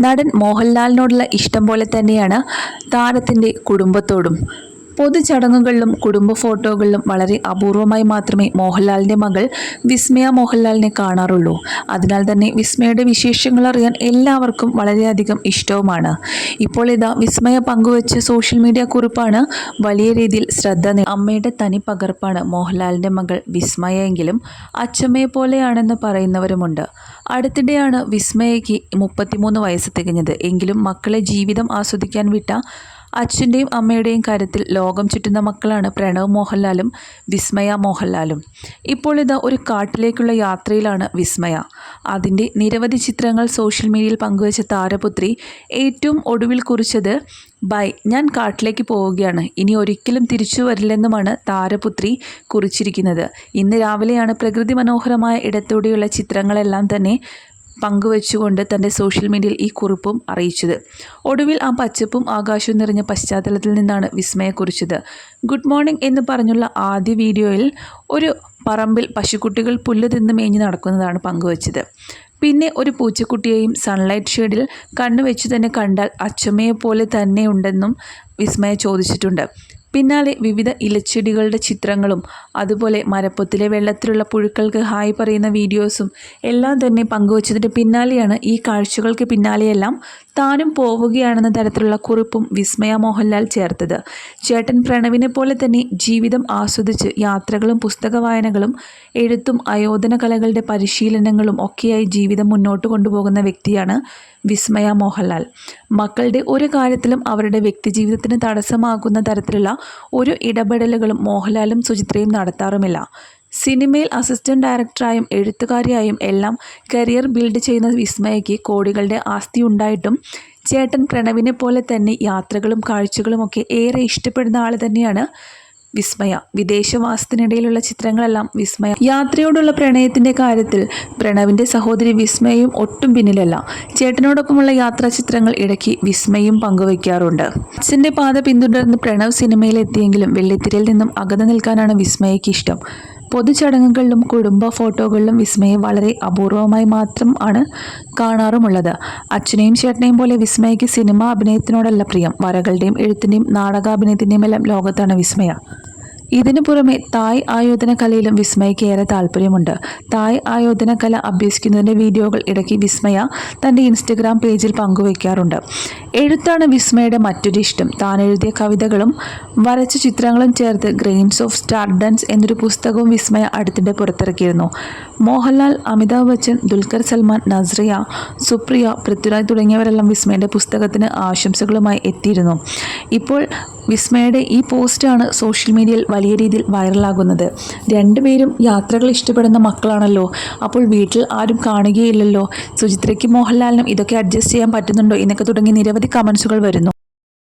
നടൻ മോഹൻലാലിനോടുള്ള ഇഷ്ടം പോലെ തന്നെയാണ് താരത്തിന്റെ കുടുംബത്തോടും. പൊതുചടങ്ങുകളിലും കുടുംബ ഫോട്ടോകളിലും വളരെ അപൂർവമായി മാത്രമേ മോഹൻലാലിന്റെ മകൾ വിസ്മയ മോഹൻലാലിനെ കാണാറുള്ളൂ. അതിനാൽ തന്നെ വിസ്മയയുടെ വിശേഷങ്ങൾ അറിയാൻ എല്ലാവർക്കും വളരെയധികം ഇഷ്ടവുമാണ്. ഇപ്പോൾ ഇതാ വിസ്മയ പങ്കുവച്ച സോഷ്യൽ മീഡിയ കുറിപ്പാണ് വലിയ രീതിയിൽ ശ്രദ്ധ അമ്മയുടെ തനി പകർപ്പാണ് മോഹൻലാലിന്റെ മകൾ വിസ്മയ എങ്കിലും അച്ചമ്മയെ പോലെയാണെന്ന് പറയുന്നവരുമുണ്ട്. അടുത്തിടെയാണ് വിസ്മയയ്ക്ക് മുപ്പത്തിമൂന്ന് വയസ്സ് തികഞ്ഞത്. എങ്കിലും മക്കളെ ജീവിതം ആസ്വദിക്കാൻ വിട്ട അച്ഛന്റെയും അമ്മയുടെയും കാര്യത്തിൽ ലോകം ചുറ്റുന്ന മക്കളാണ് പ്രണവ് മോഹൻലാലും വിസ്മയ മോഹൻലാലും. ഇപ്പോൾ ഇതാ ഒരു കാട്ടിലേക്കുള്ള യാത്രയിലാണ് വിസ്മയ. അതിന്റെ നിരവധി ചിത്രങ്ങൾ സോഷ്യൽ മീഡിയയിൽ പങ്കുവച്ച താരപുത്രി ഏറ്റവും ഒടുവിൽ കുറിച്ചത് ബൈ ഞാൻ കാട്ടിലേക്ക് പോവുകയാണ്. ഇനി ഒരിക്കലും തിരിച്ചു വരില്ലെന്നുമാണ് താരപുത്രി കുറിച്ചിരിക്കുന്നത്. ഇന്ന് രാവിലെയാണ് പ്രകൃതി മനോഹരമായ ഇടത്തൂടെയുള്ള ചിത്രങ്ങളെല്ലാം തന്നെ പങ്കുവച്ചുകൊണ്ട് തന്റെ സോഷ്യൽ മീഡിയയിൽ ഈ കുറിപ്പും അറിയിച്ചത്. ഒടുവിൽ ആ പച്ചപ്പും ആകാശവും നിറഞ്ഞ പശ്ചാത്തലത്തിൽ നിന്നാണ് വിസ്മയെ കുറിച്ചത്. ഗുഡ് മോർണിംഗ് എന്ന് പറഞ്ഞുള്ള ആദ്യ വീഡിയോയിൽ ഒരു പറമ്പിൽ പശുക്കുട്ടികൾ പുല്ല് തിന്ന് മേഞ്ഞ് നടക്കുന്നതാണ് പങ്കുവച്ചത്. പിന്നെ ഒരു പൂച്ചക്കുട്ടിയെയും സൺലൈറ്റ് ഷെയ്ഡിൽ കണ്ണുവെച്ച് തന്നെ കണ്ടാൽ അച്ചമ്മയെ പോലെ തന്നെ ഉണ്ടെന്നും വിസ്മയ ചോദിച്ചിട്ടുണ്ട്. പിന്നാലെ വിവിധ ഇലച്ചെടികളുടെ ചിത്രങ്ങളും അതുപോലെ മരപ്പൊത്തിലെ വെള്ളത്തിലുള്ള പുഴുക്കൾക്ക് ഹായ് പറയുന്ന വീഡിയോസും എല്ലാം തന്നെ പങ്കുവച്ചതിന്റെ പിന്നാലെയാണ് ഈ കാഴ്ചകൾക്ക് പിന്നാലെയെല്ലാം താനും പോവുകയാണെന്ന തരത്തിലുള്ള കുറിപ്പും വിസ്മയ മോഹൻലാൽ ചേർത്തത്. ചേട്ടൻ പ്രണവിനെ പോലെ തന്നെ ജീവിതം ആസ്വദിച്ച് യാത്രകളും പുസ്തക വായനകളും എഴുത്തും അയോധന കലകളുടെ പരിശീലനങ്ങളും ഒക്കെയായി ജീവിതം മുന്നോട്ട് കൊണ്ടുപോകുന്ന വ്യക്തിയാണ് വിസ്മയ മോഹൻലാൽ. മക്കളുടെ ഒരു കാര്യത്തിലും അവരുടെ വ്യക്തിജീവിതത്തിന് തടസ്സമാകുന്ന തരത്തിലുള്ള ഒരു ഇടപെടലുകളും മോഹൻലാലും സുചിത്രയും നടത്താറുമില്ല. സിനിമയിൽ അസിസ്റ്റന്റ് ഡയറക്ടറായും എഴുത്തുകാരിയായും എല്ലാം കരിയർ ബിൽഡ് ചെയ്യുന്ന വിസ്മയയ്ക്ക് കോടികളുടെ ആസ്തി ഉണ്ടായിട്ടും ചേട്ടൻ പ്രണവിനെ പോലെ തന്നെ യാത്രകളും കാഴ്ചകളും ഒക്കെ ഏറെ ഇഷ്ടപ്പെടുന്ന ആൾ തന്നെയാണ് വിസ്മയ. വിദേശവാസത്തിനിടയിലുള്ള ചിത്രങ്ങളെല്ലാം വിസ്മയ. യാത്രയോടുള്ള പ്രണയത്തിന്റെ കാര്യത്തിൽ പ്രണവിന്റെ സഹോദരി വിസ്മയയും ഒട്ടും പിന്നിലല്ല. ചേട്ടനോടൊപ്പമുള്ള യാത്രാ ചിത്രങ്ങൾ ഇടയ്ക്ക് വിസ്മയും പങ്കുവയ്ക്കാറുണ്ട്. അച്ഛന്റെ പാത പിന്തുടർന്ന് പ്രണവ് സിനിമയിലെത്തിയെങ്കിലും വെള്ളിത്തിരയിൽ നിന്നും അകന്നു നിൽക്കാനാണ് വിസ്മയയ്ക്ക് ഇഷ്ടം. പൊതുചടങ്ങുകളിലും കുടുംബ ഫോട്ടോകളിലും വിസ്മയെ വളരെ അപൂർവമായി മാത്രം ആണ് കാണാറുമുള്ളത്. അച്ഛനെയും ചേട്ടനെയും പോലെ വിസ്മയയ്ക്ക് സിനിമ അഭിനയത്തിനോടല്ല പ്രിയം. വരകളുടെയും എഴുത്തിന്റെയും നാടകാഭിനയത്തിന്റെയും എല്ലാം ലോകത്താണ് വിസ്മയ. ഇതിനു പുറമെ തായ് ആയോധന കലയിലും വിസ്മയയ്ക്ക് ഏറെ താല്പര്യമുണ്ട്. തായ് ആയോധന കല അഭ്യസിക്കുന്നതിന്റെ വീഡിയോകൾ ഇടയ്ക്ക് വിസ്മയ തന്റെ ഇൻസ്റ്റഗ്രാം പേജിൽ പങ്കുവയ്ക്കാറുണ്ട്. എഴുത്താണ് വിസ്മയുടെ മറ്റൊരു ഇഷ്ടം. താൻ എഴുതിയ കവിതകളും വരച്ച ചിത്രങ്ങളും ചേർത്ത് ഗ്രെയിൻസ് ഓഫ് സ്റ്റാർഡൻസ് എന്നൊരു പുസ്തകവും വിസ്മയ അടുത്തിടെ പുറത്തിറക്കിയിരുന്നു. മോഹൻലാൽ അമിതാഭ് ബച്ചൻ ദുൽഖർ സൽമാൻ നസ്രിയ സുപ്രിയ പൃഥ്വിരാജ് തുടങ്ങിയവരെല്ലാം വിസ്മയുടെ പുസ്തകത്തിന് ആശംസകളുമായി എത്തിയിരുന്നു. ഇപ്പോൾ വിസ്മയുടെ ഈ പോസ്റ്റാണ് സോഷ്യൽ മീഡിയയിൽ വലിയ രീതിയിൽ വൈറലാകുന്നത്. രണ്ടുപേരും യാത്രകൾ ഇഷ്ടപ്പെടുന്ന മക്കളാണല്ലോ. അപ്പോൾ വീട്ടിൽ ആരും കാണുകയില്ലല്ലോ. സുചിത്രയ്ക്കും മോഹൻലാലിനും ഇതൊക്കെ അഡ്ജസ്റ്റ് ചെയ്യാൻ പറ്റുന്നുണ്ടോ? എന്നൊക്കെ തുടങ്ങി നിരവധി കമൻസുകൾ വരുന്നു.